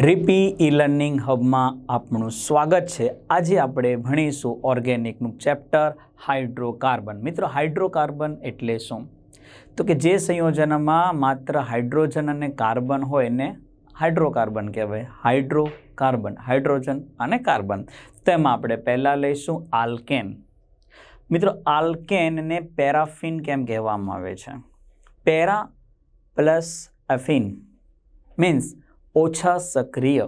રીપી e learning હબમાં આપણું સ્વાગત છે. આજે આપણે ભણીશું ઓર્ગેનિકનું ચેપ્ટર હાઇડ્રોકાર્બન. મિત્રો, હાઇડ્રોકાર્બન એટલે શું? તો કે જે સંયોજનમાં માત્ર હાઇડ્રોજન અને કાર્બન હોય એને હાઇડ્રોકાર્બન કહેવાય. હાઇડ્રોકાર્બન, હાઇડ્રોજન અને કાર્બન. તેમાં આપણે પહેલાં લઈશું આલ્કેન. મિત્રો, આલ્કેનને પેરાફિન કેમ કહેવામાં આવે છે? પેરા પ્લસ એફિન મીન્સ ઓછા સક્રિય.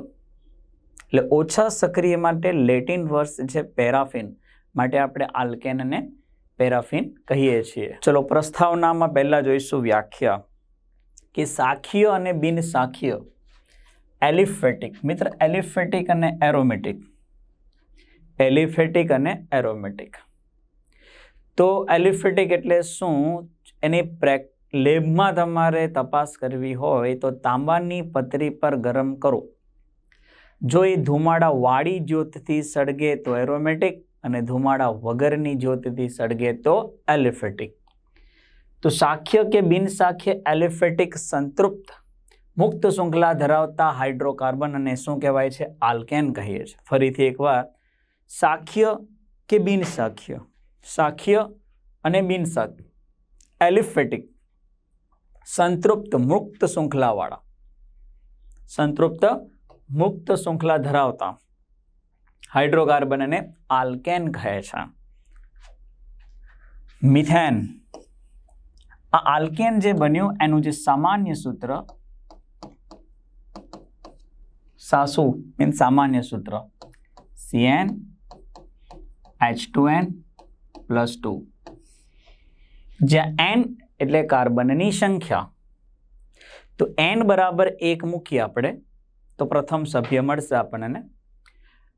એટલે ઓછા સક્રિય માટે લેટિન વર્સ છે પેરાફિન. માટે આપણે આલ્કેનને પેરાફિન કહીએ છીએ. ચલો પ્રસ્તાવનામાં પહેલાં જોઈશું વ્યાખ્યા. કે સાખીય અને બિન સાખીય એલિફેટિક. મિત્ર, એલિફેટિક અને એરોમેટિક. એલિફેટિક અને એરોમેટિક. તો એલિફેટિક એટલે શું? એની પ્રેક લેબમાં તમારે તપાસ કરવી હોય તો તાંબાની પતરી પર ગરમ કરો. જો એ ધુમાડા વાળી જ્યોતથી સળગે તો એરોમેટિક અને ધુમાડા વગરની જ્યોતથી સળગે તો એલિફેટિક તો સાખ્ય કે બિનસાખ્ય એલિફેટિક સંતૃપ્ત? મુક્ત શૃંખલા ધરાવતા હાઇડ્રોકાર્બન અને શું કહેવાય છે? આલ્કેન કહીએ છીએ. ફરીથી એકવાર. સાખ્ય કે બિનસાખ્ય સાખ્ય? અને બિનસાખ્ય એલિફેટિક સંતૃપ્ત મુક્ત શૃંખલાવાળા. સંતૃપ્ત મુક્ત શૃંખલા ધરાવતા. હાઇડ્રોકાર્બન અને આલ્કેન કહે છે. મિથેન. આ આલ્કેન જે બન્યું, એનું જે સામાન્ય સૂત્ર, સાસુ મીન સામાન્ય સૂત્ર C N H two N plus two જ્યાં એન એટલે કાર્બનની સંખ્યા. તો એન બરાબર એક મૂકીએ આપણે, તો પ્રથમ સભ્ય મળશે આપણને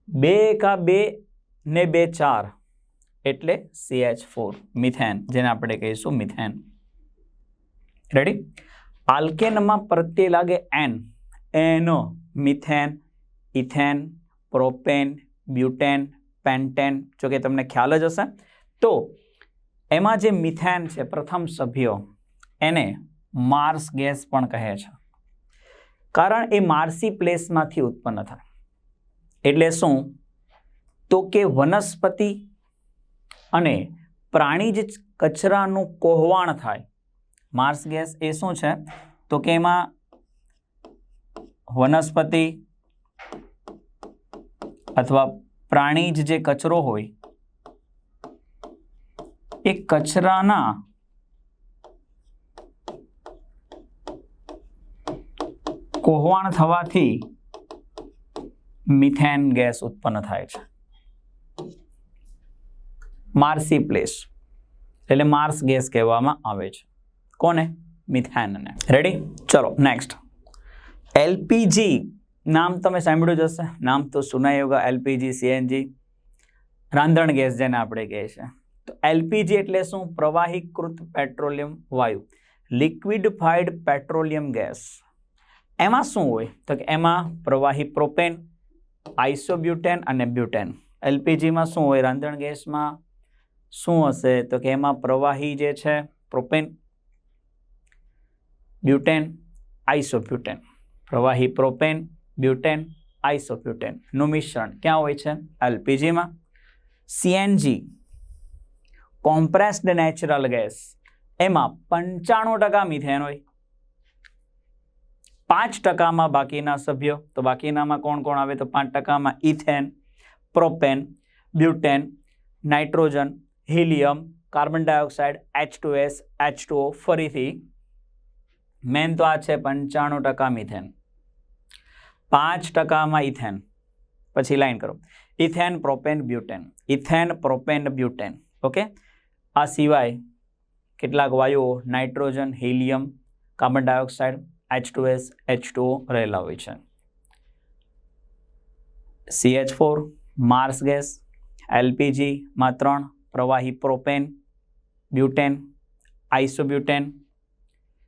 બે એકા બે ને બે ચાર, એટલે સીએચ ફોર મિથેન, જેને આપણે કહીશું મિથેન. રેડી આલ્કેનમાં પ્રત્યે લાગે એન એનો methane, ethane, propane, butane, pentane, જો કે તમને ખ્યાલ જ હશે. તો એમાં જે મિથેન છે, પ્રથમ સભ્ય, એને માર્સ ગેસ પણ કહે છે. કારણ એ માર્સી પ્લેસમાંથી ઉત્પન્ન થાય. એટલે શું? તો કે વનસ્પતિ અને પ્રાણીજ કચરાનું કોહવાણ થાય. માર્સ ગેસ એ શું છે? તો કે એમાં વનસ્પતિ અથવા પ્રાણીજ જે કચરો હોય એ કચરાના કોહવાણ થવાથી મિથેન ગેસ ઉત્પન્ન થાય છે. માર્સી પ્લેસ, એટલે માર્સ ગેસ કહેવામાં આવે છે. કોને? મિથેનને. રેડી ચલો નેક્સ્ટ એલપીજી, નામ તમે સાંભળ્યું જ હશે. નામ તો સુના યોગા, એલપીજી, સીએનજી. રાંધણ ગેસ જેને આપણે કહે છે એલપીજી એટલે શું? પ્રવાહીકૃત પેટ્રોલિયમ વાયુ. Liquefied petroleum gas. એમાં શું હોય? તો કે એમાં પ્રવાહી પ્રોપેન, આઇસોબ્યુટેન અને બ્યુટેન. એલપીજીમાં શું હોય? રાંધણ ગેસમાં શું હશે? તો કે એમાં પ્રવાહી જે છે, પ્રોપેન, બ્યુટેન, આઇસોબ્યુટેન. પ્રવાહી પ્રોપેન, બ્યુટેન આઇસોબ્યુટેનનું મિશ્રણ ક્યાં હોય છે? એલપીજીમાં. સીએનજી. Compressed natural gas. એમાં પંચાણું ટકા મિથેન હોય. પાંચ ટકામાં બાકીના સભ્યો, તો બાકીનામાં કોણ કોણ આવે? તો પાંચ ટકામાં ethane, propane, butane, nitrogen, helium, carbon dioxide, H two S, H two ફરીથી. મેન તો આ છે પંચાણું ટકા મિથેન. પાંચ ટકામાં ઇથેન. પછી લાઈન કરો. Ethane, propane, butane. Ethane, propane, butane. Okay? આ સિવાય કેટલાક વાયુઓ nitrogen, helium, carbon dioxide H two S H two રહેલા હોય છે. C H four marsh gas એલપીજીમાં ત્રણ પ્રવાહી પ્રોપેન, બ્યુટેન, આઇસોબ્યુટેન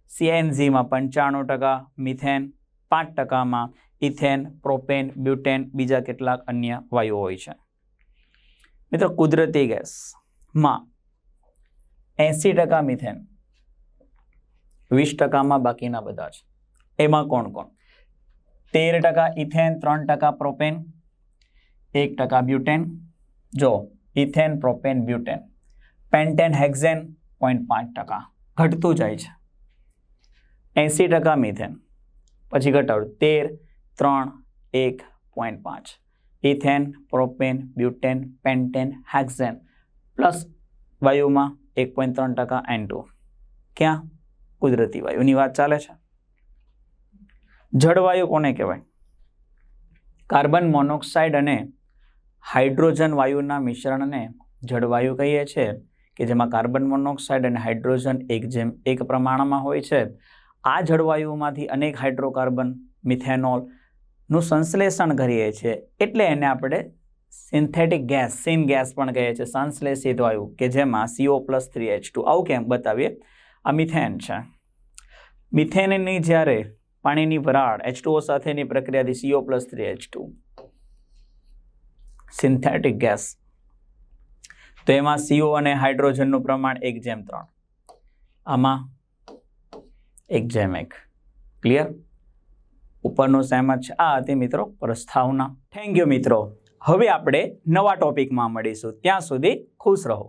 સીએનઝીમાં પંચાણું ટકા, મિથેન, પાંચ ટકામાં ઇથેન, પ્રોપેન, બ્યુટેન બીજા કેટલાક અન્ય વાયુઓ હોય છે. મિત્રો, કુદરતી ગેસમાં એંસી ટકા મિથેન. વીસ ટકામાં બાકીના બધા છે એમાં કોણ કોણ? તેર ટકા ઇથેન, ત્રણ ટકા પ્રોપેન, એક ટકા બ્યુટેન. જો, ethane, propane, butane. Pentane, hexane, point પાંચ ટકા. ઘટતું જાય છે. એંસી ટકા મિથેન. પછી ઘટાડું, તેર, ત્રણ, એક, પોઈન્ટ પાંચ. Ethane, propane, butane, pentane, hexane. Plus વાયુમાં એક પોઈન્ટ ત્રણ ટકા એન ટુ ક્યાં? કુદરતી વાયુની વાત ચાલે છે. જળવાયુ કોને કહેવાય? કાર્બન મોનોક્સાઇડ અને હાઇડ્રોજન વાયુના મિશ્રણને જળવાયુ કહીએ છીએ કે જેમાં કાર્બન મોનોક્સાઇડ અને હાઇડ્રોજન એક જેમ એક પ્રમાણમાં હોય છે. આ જળવાયુમાંથી અનેક હાઇડ્રોકાર્બન, મિથેનોલનું સંશ્લેષણ કરીએ છીએ. એટલે એને આપણે સિન્થેટિક ગેસ સિન ગેસ પણ કહે છે, સંશ્લેષિત વાયુ, કે જેમાં C O plus three H two આવું કેમ? બતાવીએ. આ મિથેન છે. મિથેનની જ્યારે પાણીની વરાળ એચ ટુઓ સાથેની પ્રક્રિયાથી C O plus three H two synthetic gas તો એમાં સીઓ અને હાઇડ્રોજનનું પ્રમાણ એક જેમ ત્રણ. આમાં એક જેમ એક. ક્લિયર ઉપરનું સહેમત છે. આ હતી મિત્રો પ્રસ્તાવના. થેન્ક યુ મિત્રો. હવે આપણે નવા ટોપિકમાં મળીશું. ત્યાં સુધી ખુશ રહો.